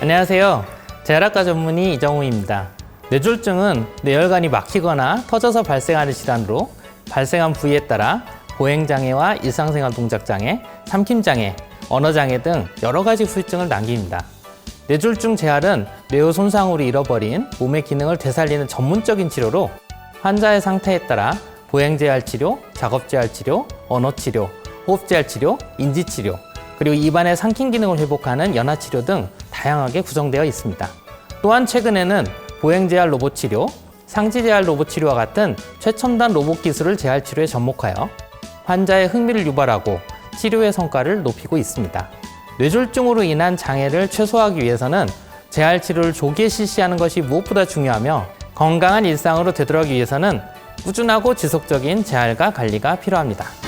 안녕하세요. 재활학과 전문의 이정우입니다. 뇌졸중은 뇌혈관이 막히거나 터져서 발생하는 질환으로 발생한 부위에 따라 보행장애와 일상생활 동작장애, 삼킴장애, 언어장애 등 여러 가지 후유증을 남깁니다. 뇌졸중 재활은 뇌의 손상으로 잃어버린 몸의 기능을 되살리는 전문적인 치료로 환자의 상태에 따라 보행재활 치료, 작업재활 치료, 언어치료, 호흡재활 치료, 인지치료, 그리고 입안의 삼킴 기능을 회복하는 연화치료 등 다양하게 구성되어 있습니다. 또한 최근에는 보행재활 로봇 치료, 상지재활 로봇 치료와 같은 최첨단 로봇 기술을 재활 치료에 접목하여 환자의 흥미를 유발하고 치료의 성과를 높이고 있습니다. 뇌졸중으로 인한 장애를 최소화하기 위해서는 재활 치료를 조기에 실시하는 것이 무엇보다 중요하며 건강한 일상으로 되돌아가기 위해서는 꾸준하고 지속적인 재활과 관리가 필요합니다.